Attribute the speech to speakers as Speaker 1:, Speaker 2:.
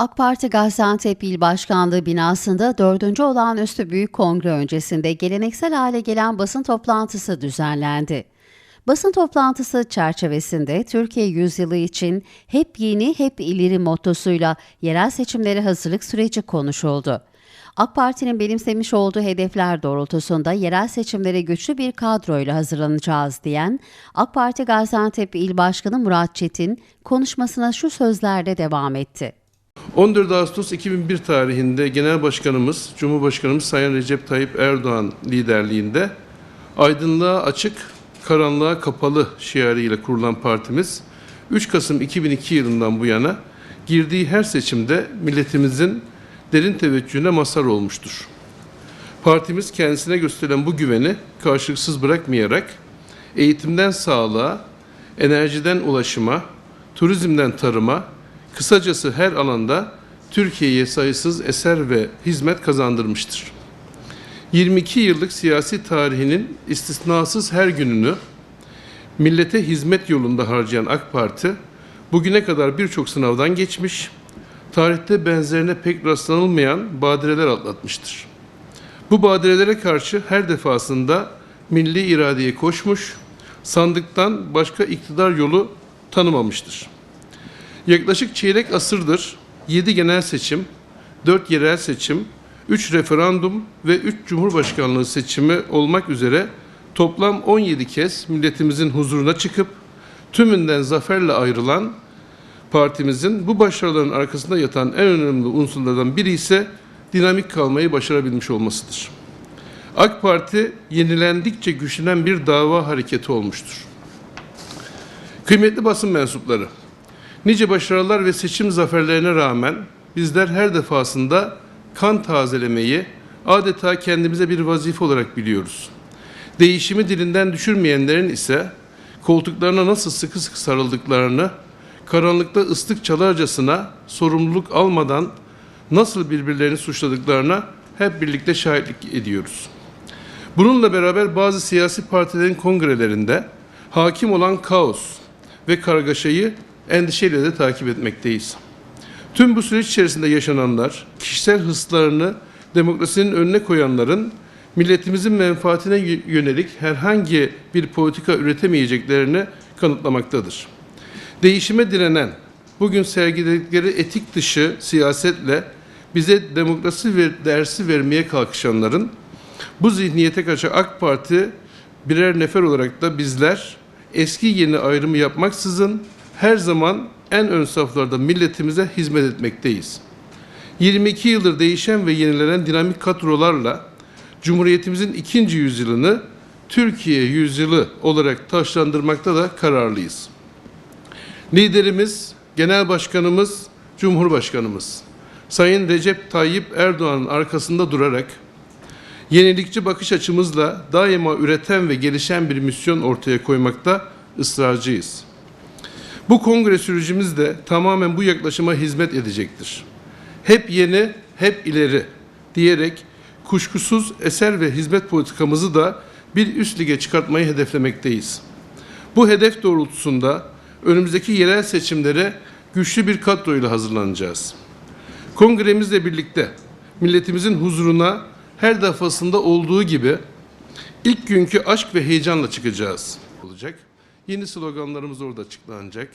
Speaker 1: AK Parti Gaziantep İl Başkanlığı binasında 4. olağanüstü büyük kongre öncesinde geleneksel hale gelen basın toplantısı düzenlendi. Basın toplantısı çerçevesinde Türkiye yüzyılı için hep yeni hep ileri mottosuyla yerel seçimlere hazırlık süreci konuşuldu. AK Parti'nin benimsemiş olduğu hedefler doğrultusunda yerel seçimlere güçlü bir kadroyla hazırlanacağız diyen AK Parti Gaziantep İl Başkanı Murat Çetin konuşmasına şu sözlerle devam etti.
Speaker 2: 14 Ağustos 2001 tarihinde Genel Başkanımız, Cumhurbaşkanımız Sayın Recep Tayyip Erdoğan liderliğinde aydınlığa açık, karanlığa kapalı şiarıyla kurulan partimiz 3 Kasım 2002 yılından bu yana girdiği her seçimde milletimizin derin teveccühüne mazhar olmuştur. Partimiz kendisine gösterilen bu güveni karşılıksız bırakmayarak eğitimden sağlığa, enerjiden ulaşıma, turizmden tarıma, kısacası her alanda Türkiye'ye sayısız eser ve hizmet kazandırmıştır. 22 yıllık siyasi tarihinin istisnasız her gününü millete hizmet yolunda harcayan AK Parti, bugüne kadar birçok sınavdan geçmiş, tarihte benzerine pek rastlanılmayan badireler atlatmıştır. Bu badirelere karşı her defasında milli iradeye koşmuş, sandıktan başka iktidar yolu tanımamıştır. Yaklaşık çeyrek asırdır 7 genel seçim, 4 yerel seçim, 3 referandum ve 3 cumhurbaşkanlığı seçimi olmak üzere toplam 17 kez milletimizin huzuruna çıkıp tümünden zaferle ayrılan partimizin bu başarıların arkasında yatan en önemli unsurlardan biri ise dinamik kalmayı başarabilmiş olmasıdır. AK Parti yenilendikçe güçlenen bir dava hareketi olmuştur. Kıymetli basın mensupları, nice başarılar ve seçim zaferlerine rağmen bizler her defasında kan tazelemeyi adeta kendimize bir vazife olarak biliyoruz. Değişimi dilinden düşürmeyenlerin ise koltuklarına nasıl sıkı sıkı sarıldıklarını, karanlıkta ıslık çalarcasına sorumluluk almadan nasıl birbirlerini suçladıklarına hep birlikte şahitlik ediyoruz. Bununla beraber bazı siyasi partilerin kongrelerinde hakim olan kaos ve kargaşayı endişeyle de takip etmekteyiz. Tüm bu süreç içerisinde yaşananlar, kişisel hırslarını demokrasinin önüne koyanların milletimizin menfaatine yönelik herhangi bir politika üretemeyeceklerini kanıtlamaktadır. Değişime direnen, bugün sergiledikleri etik dışı siyasetle bize demokrasi ver, dersi vermeye kalkışanların bu zihniyete karşı AK Parti birer nefer olarak da bizler eski yeni ayrımı yapmaksızın her zaman en ön saflarda milletimize hizmet etmekteyiz. 22 yıldır değişen ve yenilenen dinamik kadrolarla Cumhuriyetimizin ikinci yüzyılını Türkiye yüzyılı olarak taşlandırmakta da kararlıyız. Liderimiz, Genel Başkanımız, Cumhurbaşkanımız Sayın Recep Tayyip Erdoğan'ın arkasında durarak yenilikçi bakış açımızla daima üreten ve gelişen bir misyon ortaya koymakta ısrarcıyız. Bu kongre sürecimiz de tamamen bu yaklaşıma hizmet edecektir. Hep yeni, hep ileri diyerek kuşkusuz eser ve hizmet politikamızı da bir üst lige çıkartmayı hedeflemekteyiz. Bu hedef doğrultusunda önümüzdeki yerel seçimlere güçlü bir kadroyla hazırlanacağız. Kongremizle birlikte milletimizin huzuruna her defasında olduğu gibi ilk günkü aşk ve heyecanla çıkacağız olacak. Yeni sloganlarımız orada açıklanacak.